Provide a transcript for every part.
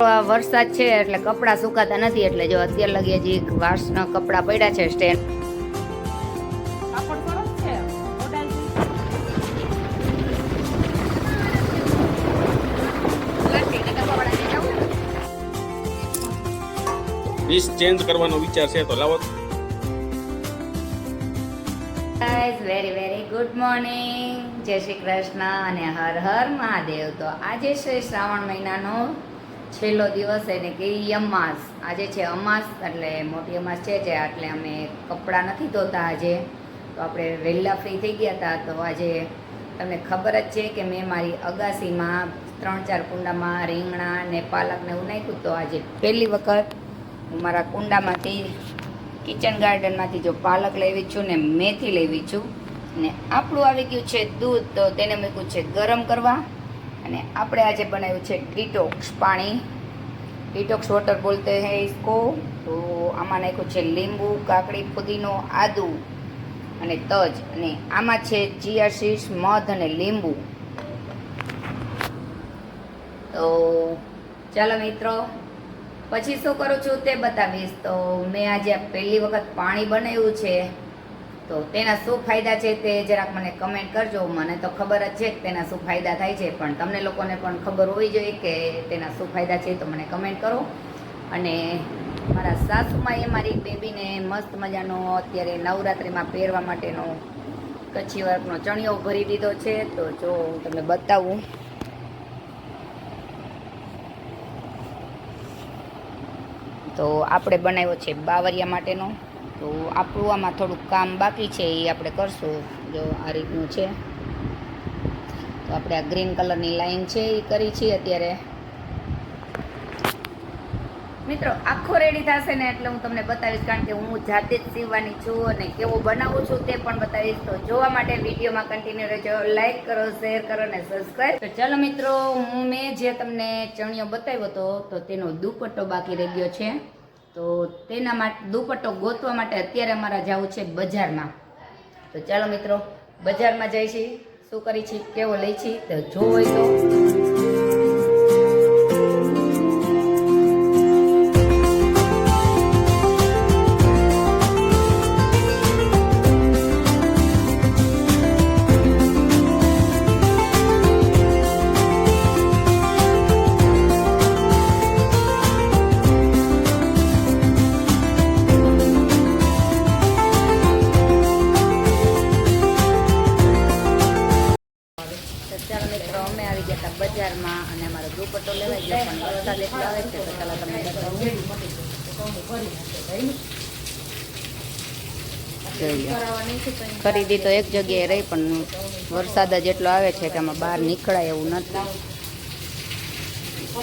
વરસાદ છે એટલે કપડાં સુકાતા નથી એટલે જો અત્યારે લગી હજી વાસના કપડાં પડ્યા છે સ્ટેન્ડ ડીશ ચેન્જ કરવાનો વિચાર છે તો લાવો. Guys very very good morning જય શ્રી કૃષ્ણ અને હર હર મહાદેવ. તો આજે છે શ્રાવણ મહિનાનો છેલ્લો દિવસ એને કે અમાસ. આજે છે અમાસ, એટલે મોટી અમાસ છે જે, એટલે અમે કપડાં નથી ધોતા આજે. તો આપણે વહેલા ફ્રી થઈ ગયા હતા તો આજે તમને ખબર જ છે કે મેં મારી અગાસીમાં ત્રણ ચાર કુંડામાં રીંગણા ને પાલક ને એવું નાખ્યું તો આજે પહેલી વખત હું મારા કુંડામાંથી કિચન ગાર્ડનમાંથી જો પાલક લેવી છું ને મેથી લેવી છું. ને આપણું આવી ગયું છે દૂધ, તો તેને મૂક્યું છે ગરમ કરવા. અને આપણે આજે બનાવ્યું છે ડિટોક્સ પાણી. ડિટોક્સ વોટર બોલતે હે ઇસકો. તો આમાં નાખ્યું છે લીંબુ, કાકડી ફુદીનો આદુ અને તજ અને આમાં છે ચિયા મધ અને લીંબુ. તો ચાલો મિત્રો, પછી શું કરું છું તે બતાવીશ. તો મેં આજે પહેલી વખત પાણી બનાવ્યું છે. તો તેના શું ફાયદા છે તે જરાક મને કમેન્ટ કરજો. મને તો ખબર જ છે કે તેના શું ફાયદા થાય છે. પણ તમને લોકોને પણ ખબર હોવી જોઈએ કે તેના શું ફાયદા છે તો મને કમેન્ટ કરો. અને મારા સાસુમાએ, મારી બેબીને મસ્ત મજાનો અત્યારે નવરાત્રિમાં પહેરવા માટેનો કચ્છી વર્કનો ચણિયો ભરી દીધો છે. તો જો હું તમને બતાવું. તો આપણે બનાવ્યો છે બાવરિયા માટેનો. તો આપણું આમાં થોડુંક કામ બાકી છે, એ આપણે કરશું. જો આ રીતનું છે. તો આપણે આ ગ્રીન કલરની લાઈન છે, એ કરી છે અત્યારે. મિત્રો, આખો રેડી થશે ને એટલે હું તમને બતાવીશ, કારણ કે હું જાતે જ સીવવાની છું અને કેવો બનાવું છું તે પણ બતાવીશ. તો જોવા માટે વિડીયોમાં કન્ટિન્યુ રહેજો લાઈક કરો શેર કરો અને સબસ્ક્રાઈબ તો ચાલો મિત્રો, હું મેં જે તમને ચણિયો બતાવ્યો હતો, તો તેનો દુપટ્ટો બાકી રહી ગયો છે. તો તેના માટે દુપટ્ટો ગોતવા માટે અત્યારે અમારા જવું છે બજારમાં. તો ચાલો મિત્રો, બજારમાં જઈ છીએ શું કરી છીએ કેવો લઈ છીએ તો જો હોય તો. વરસાદ એટલો આવે છે તો ચાલો તમને બતાવું ખરીદી તો એક જગ્યાએ રહી પણ વરસાદ જ એટલો આવે છે કે આમાં બહાર નીકળાય એવું નથી. તો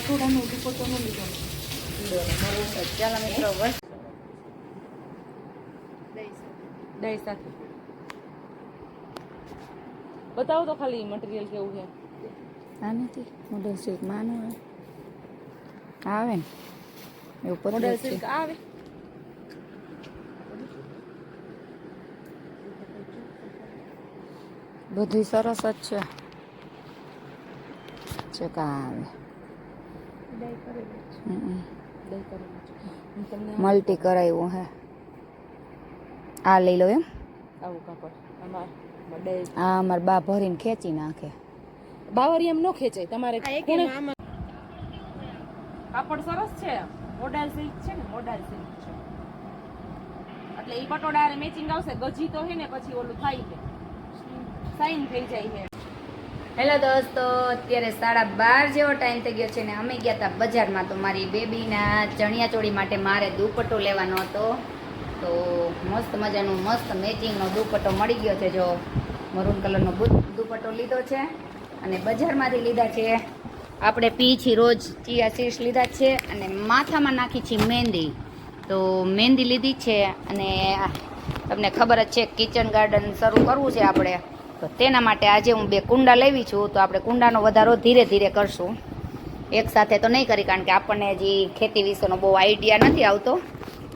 ચાલો મિત્રો દહીં સાથે. બતાવો તો ખાલી મટીરિયલ કેવું છે. આ નથી મોડલ સિલ્કમાં આવે આવે ને? એવું મોડલ સિલ્ક આવે? બધી સરસ જ છે. તમને મલ્ટી કરાવ્યું હે. આ લઈ લો એમ? આવું કાપડ. આ અમારા બા ભરીને ખેંચી નાખે. બાવરી એમ ન ખેંચાય. તમારે કાપડ સરસ છે. મોડલ સિલ્ક છે ને, મોડલ સિલ્ક છે. એટલે એ પટોળા મેચિંગ આવશે, ગજી તો હે ને, પછી ઓલું થાય છે. સાઈન થઈ જાય છે. હેલો દોસ્તો, અત્યારે સાડા બાર જેવો ટાઈમ થઈ ગયો છે ને, અમે ગયા હતા બજારમાં. તો મારી બેબીના ચણિયાચોળી માટે મારે દુપટ્ટો લેવાનો હતો. તો મસ્ત મજાનું, મસ્ત મેચિંગનો દુપટ્ટો મળી ગયો છે. જો મરૂન કલરનો દુપટ્ટો લીધો છે. અને બજારમાંથી લીધા છે. આપણે પી છીએ રોજ ચિયા સીડ્સ લીધા છે અને માથામાં નાખી છીએ મહેંદી તો મહેંદી લીધી છે અને તમને ખબર જ છે કિચન ગાર્ડન શરૂ કરવું છે આપણે. તો તેના માટે આજે હું બે કુંડા લેવી છું. તો આપણે કુંડાનો વધારો ધીરે ધીરે કરશું. એક સાથે તો નહીં કરી કારણ કે આપણને હજી ખેતી વિશેનો બહુ આઈડિયા નથી આવતો.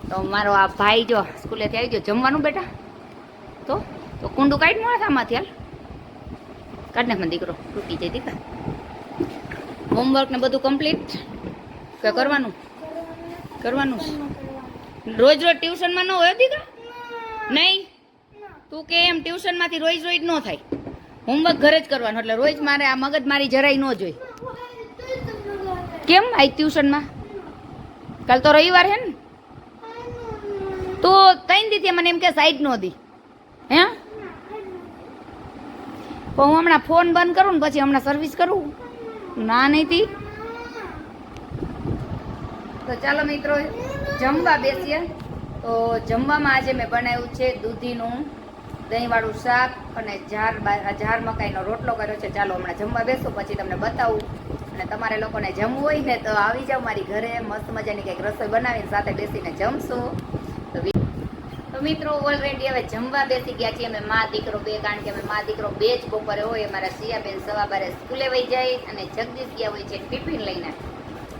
તો મારો આ ભાઈ જો સ્કૂલેથી આવી ગયો. જમવાનું બેટા? તો? તો કુંડું કાઢી માથામાંથી હાલ. કાઢ નાખ દીકરો. તૂટી જાય દીકરા. હોમવર્ક ને બધું કમ્પ્લીટ કે કરવાનું? કરવાનું રોજ રોજ ટ્યુશનમાં ન હોય દીકરા? નહીં? તું કે એમ ટ્યુશનમાંથી રોજ રોજ ન થાય. હોમવર્ક ઘરે જ કરવાનું એટલે રોજ મારે આ મગજ મારી જરાય ન જોઈ. કેમ આજ ટ્યુશનમાં? કાલ તો રવિવાર હે ને? તો ત્રણ દીધી મને એમ કે સાઈડ નો દી. હે? હું હમણાં ફોન બંધ કરું ને પછી હમણાં સર્વિસ કરું? ના નહીં તી. ચાલો મિત્રો, જમવા બેસીએ. તો જમવામાં આજે મેં બનાવ્યું છે દૂધીનું દહીંવાળું શાક અને ઝાર ઝાર મકાઈનો રોટલો કર્યો છે. ચાલો હમણાં જમવા બેસો, પછી તમને બતાવું. અને તમારે લોકોને જમવું હોય ને તો આવી જાઓ મારી ઘરે. મસ્ત મજાની કંઈક રસોઈ બનાવીને સાથે બેસીને જમશો. મિત્રો ઓલરેડી હવે જમવા બેસી ગયા છીએ અમે મા દીકરો બે, કારણ કે અમે મા દીકરો બે જ બપોરે હોય, અમારા સિયાબેન સવા બારે સ્કૂલે વહી જાય અને જગદીશ ગયા હોય છે ટિફિન લઈને.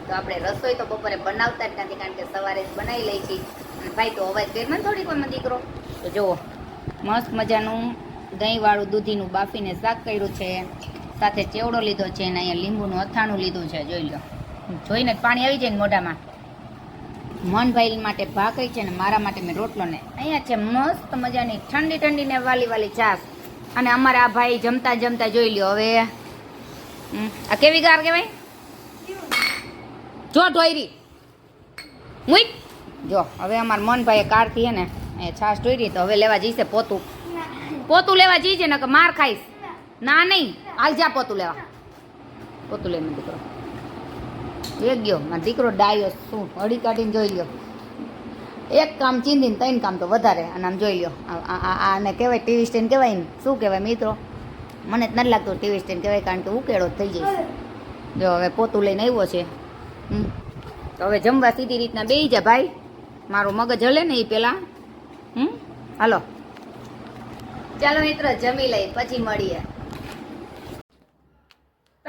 તો આપણે રસોઈ તો બપોરે બનાવતા જ નથી, કારણ કે સવારે જ બનાવી લઈ છીએ ભાઈ, તો અવાજ કરી મને થોડીકમાં દીકરો. તો જુઓ, મસ્ત મજાનું દહીંવાળું દૂધીનું બાફીને શાક કર્યું છે. સાથે ચેવડો લીધો છે અને અહીંયા લીંબુનું અથાણું લીધું છે, જોઈ લો. જોઈને પાણી આવી જાય ને મોઢામાં. મનભાઈ માટે ભાખરી છે ને મારા માટે મેં રોટલો ને અહીંયા છે મસ્ત મજાની ઠંડી ઠંડી ને વાલી વાલી છાશ અને અમારા આ ભાઈ જમતા જમતા જોઈ લ્યો હવે. આ કેવી ગાર કહેવાય? જો ઢોયરી. મુઈટ જો, હવે અમારા મનભાઈ કારથી હે ને એ છાશ ઢોયરી તો હવે લેવા જઈશે પોતું. પોતું લેવા જઈશે ને કે માર ખાઈશ. ના નહીં, હાલ જા પોતું લેવા. પોતું લઈને દીકરો એક ગયો. મારો દીકરો ડાયો શું? હળી કાઢીને જોઈ લ્યો. એક કામ ચીંધીને ત્રણ કામ તો વધારે. અને આમ જોઈ લ્યો. આને કહેવાય ટીવી સ્ટેન્ડ કહેવાય ને? શું કહેવાય મિત્રો? મને જ નથી લાગતું ટીવી સ્ટેન્ડ કહેવાય કારણ કે ઉકેળો થઈ જાય જો હવે પોતું લઈને આવ્યો છે. તો હવે જમવા સીધી રીતના બે જા ભાઈ. મારું મગજ હલે ને એ પેલા. હમ? હાલો. ચાલો મિત્ર, જમી લઈ પછી મળીએ.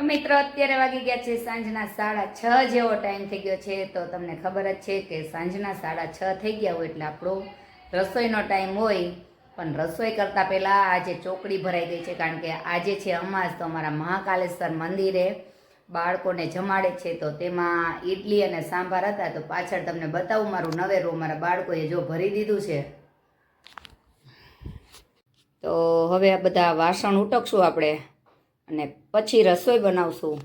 તો મિત્રો, અત્યારે વાગી ગયા છે સાંજના સાડા છ જેવો ટાઈમ થઈ ગયો છે. તો તમને ખબર જ છે કે સાંજના સાડા છ થઈ ગયા હોય એટલે આપણો રસોઈનો ટાઈમ હોય. પણ રસોઈ કરતાં પહેલાં આજે ચોકડી ભરાઈ ગઈ છે કારણ કે આજે છે અમાસ, તો અમારા મહાકાલેશ્વર મંદિરે બાળકોને જમાડે છે. તો તેમાં ઇડલી અને સાંભાર હતા. તો પાછળ તમને બતાવું, મારું નવેરું, મારા બાળકોએ જો ભરી દીધું છે. તો હવે આ બધા વાસણ ઉટકશું આપણે. અને પછી રસોઈ બનાવશું.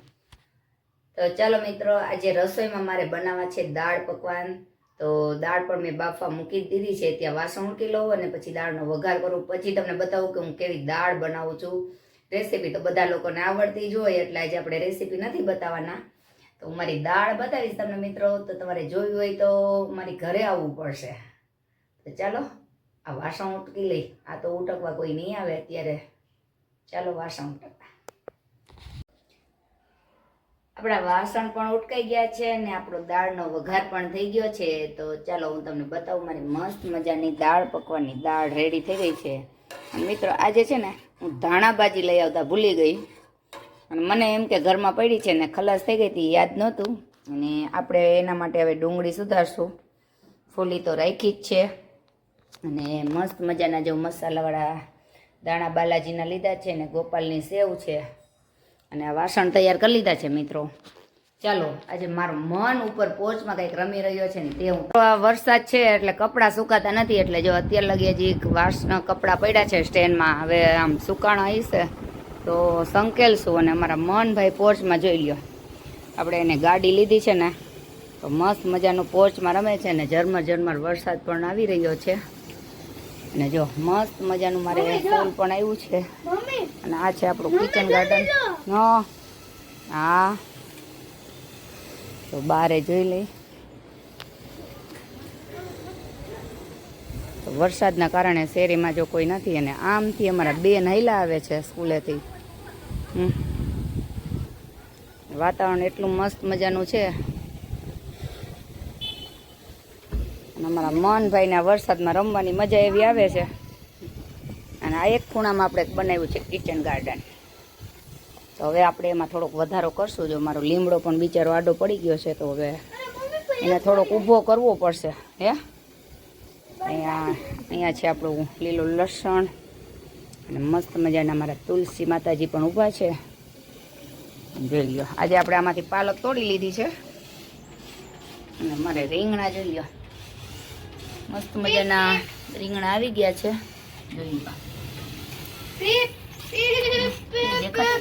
તો ચાલો મિત્રો, આજે રસોઈમાં મારે બનાવવા છે દાળ પકવાન. તો દાળ પણ મેં બાફવા મૂકી દીધી છે. ત્યાં વાસણ ઉકી લઉં અને પછી દાળનો વઘાર કરું. પછી તમને બતાવું કે હું કેવી દાળ બનાવું છું. રેસીપી તો બધા લોકોને આવડતી જ હોય, એટલે આજે આપણે રેસીપી નથી બતાવવાના. તો હું મારી દાળ બતાવીશ તમને મિત્રો. તો તમારે જોયું હોય તો મારી ઘરે આવવું પડશે. તો ચાલો, આ વાસણ ઉટકી લઈ. આ તો ઉટકવા કોઈ નહીં આવે અત્યારે. ચાલો વાસણ ઉટકવા આપણા વાસણ પણ ઉટકાઈ ગયા છે અને આપણો દાળનો વઘાર પણ થઈ ગયો છે. તો ચાલો હું તમને બતાવું, મારી મસ્ત મજાની દાળ પકવાની દાળ રેડી થઈ ગઈ છે. મિત્રો, આજે છે ને હું ધાણા ભાજી લઈ આવતા ભૂલી ગઈ. અને મને એમ કે ઘરમાં પડી છે ને ખલાસ થઈ ગઈ હતી, યાદ નહોતું. અને આપણે એના માટે હવે ડુંગળી સુધારશું. ફૂલી તો રાખી જ છે. અને મસ્ત મજાના જો મસાલાવાળા દાણા બાલાજીના લીધા છે ને ગોપાલની સેવ છે. અને આ વાસણ તૈયાર કરી લીધા છે મિત્રો. ચાલો, આજે મારું મન ઉપર પોચમાં કંઈક રમી રહ્યો છે ને તે હું વરસાદ છે એટલે કપડાં સુકાતા નથી, એટલે જો અત્યારે લગી હજી વાસના કપડાં પડ્યા છે સ્ટેન્ડમાં, હવે આમ સુકાણા હશે તો સંકેલશું અને અમારા મનભાઈ પોચમાં જોઈ લ્યો. આપણે એને ગાડી લીધી છે ને, તો મસ્ત મજાનું પોચમાં રમે છે ને ઝરમર ઝરમર વરસાદ પણ આવી રહ્યો છે. અને જો મસ્ત મજાનું મારે ફૂલ પણ આવ્યું છે. અને આ છે આપણું કિચન ગાર્ડન હા હા. તો બારે જોઈ લઈ. તો વરસાદના કારણે શેરીમાં જો કોઈ નથી અને આમથી અમારા બેન હૈલા આવે છે સ્કૂલેથી. હમ. વાતાવરણ એટલું મસ્ત મજાનું છે અને અમારા મોહનભાઈને વરસાદમાં રમવાની મજા એવી આવે છે. અને આ એક ખૂણામાં આપણે બનાવ્યું છે કિચન ગાર્ડન તો હવે આપણે એમાં થોડોક વધારો કરશું. જો મારો લીમડો પણ બિચારો આડો પડી ગયો છે, તો હવે એને થોડોક ઊભો કરવો પડશે, હે? અહીંયા અહીંયા છે આપણું લીલું લસણ. અને મસ્ત મજાના મારા તુલસી માતાજી પણ ઊભા છે. જોઈ લ્યો, આજે આપણે આમાંથી પાલક તોડી લીધી છે. અને મારે રીંગણા જોઈ લો મસ્ત મજાના રીંગણા આવી ગયા છે.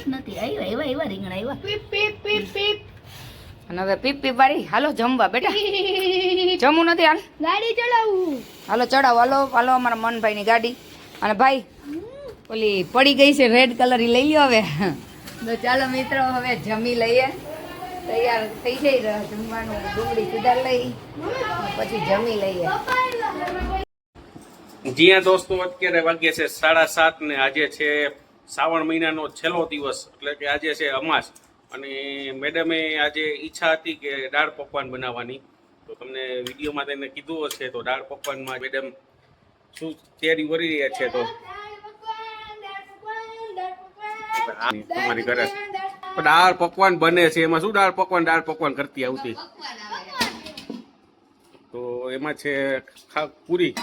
નથી આવ્યા એવા એવા રીંગણા આવ્યા. અને હવે પીપ પીપ વાળી હાલો જમવા બેટા. જમવું નથી હાલ. ગાડી ચડાવું. હાલો ચડાવો હાલો હાલો અમારા મનભાઈની ગાડી. અને ભાઈ ઓલી પડી ગઈ છે રેડ કલર લઈ લ્યો હવે. તો ચાલો મિત્રો હવે જમી લઈએ. તૈયાર થઈ જઈ રહ્યો જમવાનું. ડુંગળી સુધાર લઈ પછી જમી લઈએ. જ્યાં દોસ્તો અત્યારે વાગ્યે છે સાડા સાત ને આજે છે શ્રાવણ મહિનાનો છેલ્લો દિવસ એટલે કે આજે છે અમાસ. અને મેડમે આજે ઈચ્છા હતી કે દાળ પકવાન બનાવવાની. તો તમને વિડીયોમાં તેને કીધું હશે તો દાળ પકવાનમાં મેડમ શું તૈયારી કરી રહ્યા છે તો? તમારી ઘરે દાળ પકવાન બને છે. એમાં શું દાળ પકવાન? દાળ પકવાન કરતી આવતી તો એમાં છે પૂરી.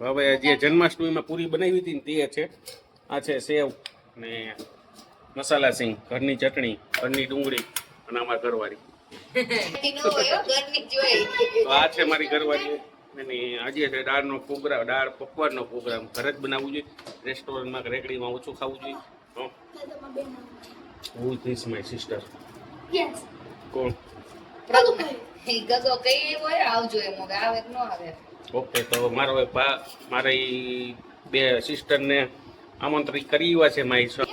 હવે જે જન્માષ્ટમીમાં પૂરી બનાવી હતી ને તે છે. આ છે સેવ ને મસાલા સિંગ, ઘરની ચટણી, ઘરની ડુંગળી અને અમારી ઘરવાળી. આ છે મારી ઘરવાળી. અને આજે છે દાળનો પ્રોગ્રામ દાળ પકવાનનો પ્રોગ્રામ ઘરે જ બનાવવું જોઈએ. રેસ્ટોરન્ટમાં રેકડીમાં ઓછું ખાવું જોઈએ. તો is this, my sister Yes. કોણ ગગો કઈ હોય આવજો એમ આવે કે ન આવે? ઓકે તો મારો બા મારી બે સિસ્ટરને આમંત્રિત કરી એવા છે મારી સર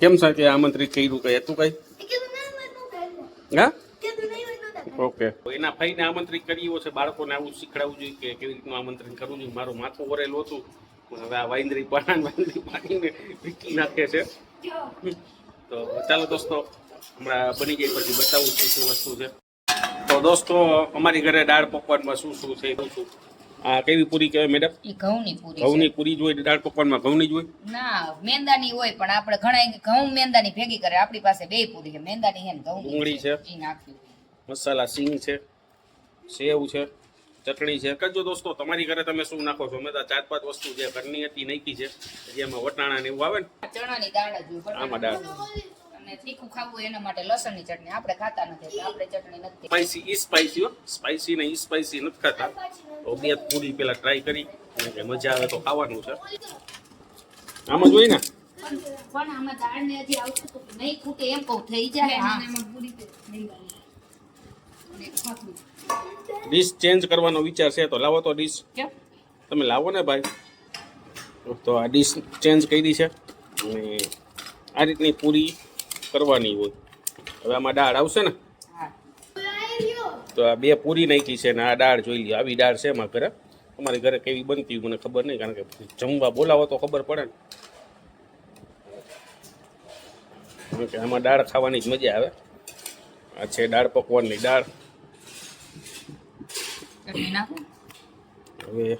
કેમ છે કે આમંત્રિત કર્યું કઈ? હતું કઈ? હા ઓકે એના ભાઈને આમંત્રિત કર્યો છે બાળકોને આવું શીખડાવવું જોઈએ કે કેવી રીતનું આમંત્રણ કરવું જોઈએ? મારું માથું ઓરેલું હતું. હવે આ વાંદરી પાણી વાંદરી પાણીને વીકી નાખે છે. તો ચાલો દોસ્તો હમણાં બની ગઈ પછી બતાવું શું શું વસ્તુ છે. તો દોસ્તો અમારી ઘરે દાળ પકવાનમાં શું શું છે શું શું આ કેવી પૂરી કહેવાય મેડમ? ઘઉંની પૂરી ઘઉંની પૂરી જોઈએ દાળ પકવાનમાં ઘઉંની જોઈએ ના મેંદાની હોય પણ આપણે ઘણા ઘઉં મેંદાની ભેગી કરે. આપણી પાસે બે પૂરી છે. મેંદાની છે ને ઘઉં ડુંગળી છે. નાખ્યું મસાલા સિંગ છે. સેવ છે. ચટણી છે. કરજો દોસ્તો તમારી ઘરે તમે શું નાખો છો? અમે તો ચાર પાંચ વસ્તુ જે ઘરની હતી નાખી છે. જેમાં વટાણા ને એવું આવે ને? ચણાની દાળ જ આમાં દાળ. અને તીખું ખાવું એના માટે લસણની ચટણી. આપણે ખાતા નથી એટલે આપણે ચટણી નથી. સ્પાઈસી ઈ સ્પાઈસી હો. સ્પાઈસી ને ઈ સ્પાઈસી નથી ખાતા. તો બે પૂરી પેલા ટ્રાય કરી. અને કે મજા આવે તો ખાવાનું છે. આમાં જોઈ ને? પણ આમાં દાળ ને હજી આવતું નહીં ખૂટે એમ કહું થઈ જાય એમાં પૂરી ડીશ ચેન્જ કરવાનો વિચાર છે તો લાવો તો ડીશ તમે લાવો ને ભાઈ. તો આ ડીશ ચેન્જ કરી છે. અને આ રીતની પૂરી કરવાની હોય. હવે આમાં દાળ આવશે ને? તો આ બે પૂરી નાખી છે ને આ દાળ જોઈ લ્યો. આવી દાળ છે એમાં ઘરે. અમારી ઘરે કેવી બનતી મને ખબર નહીં કારણ કે જમવા બોલાવો તો ખબર પડે ને. કે આમાં દાળ ખાવાની જ મજા આવે. આ છે દાળ પકવાનની દાળ. ચટણી નાખું. હવે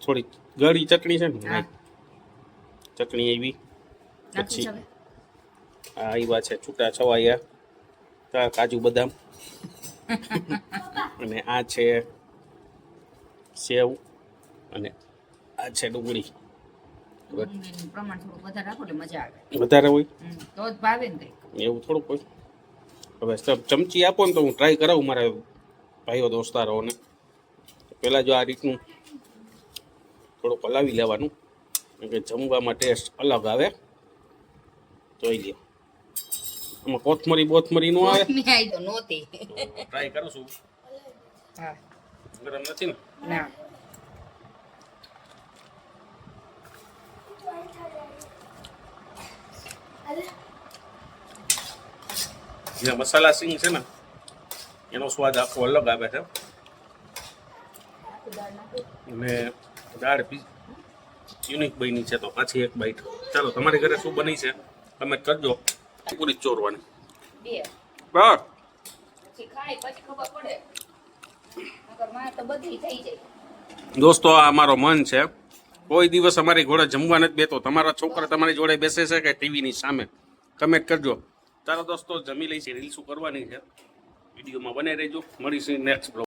થોડી ગળી ચટણી છે ને હા. ચટણી આવી. પછી આ આવ્યા છે છૂટા છવાયા કાજુ બદામ. અને આ છે સેવ અને આ છે ડુંગળી. પ્રમાણ થોડું વધારે રાખો એટલે મજા આવે. વધારે હોય? તો જ ભાવે ને એવું થોડુંક હોય. હવે ચમચી આપો ને તો હું ટ્રાય કરાવું મારા ભાઈઓ દોસ્તારોને. પહેલાં જો આ રીતનું થોડુંક હલાવી લેવાનું કારણ કે જમવામાં ટેસ્ટ અલગ આવે. જોઈ લે આમાં કોથમરી બોથમરી નો આવે. ટ્રાય કરું છું. ગરમ નથી ને? ના. જે મસાલા સિંગ છે ને એનો સ્વાદ આખો અલગ આવે છે. અને દાળ યુનિક બની છે તો પાછી એક બાઈટ ચાલો તમારી ઘરે શું બની છે? તમે કરજો. પૂરી ચોરવાની. બસ દોસ્તો આ અમારો મન છે. કોઈ દિવસ અમારી ઘોડે જમવા નથી બેતો તમારા છોકરા તમારી જોડે બેસે છે કે ટીવીની સામે? કમેન્ટ કરજો. તારો દોસ્તો જમી લઈશ. છે રીલ્સું કરવાની છે? વિડીયોમાં બને રહેજો મળીશું નેક્સ્ટ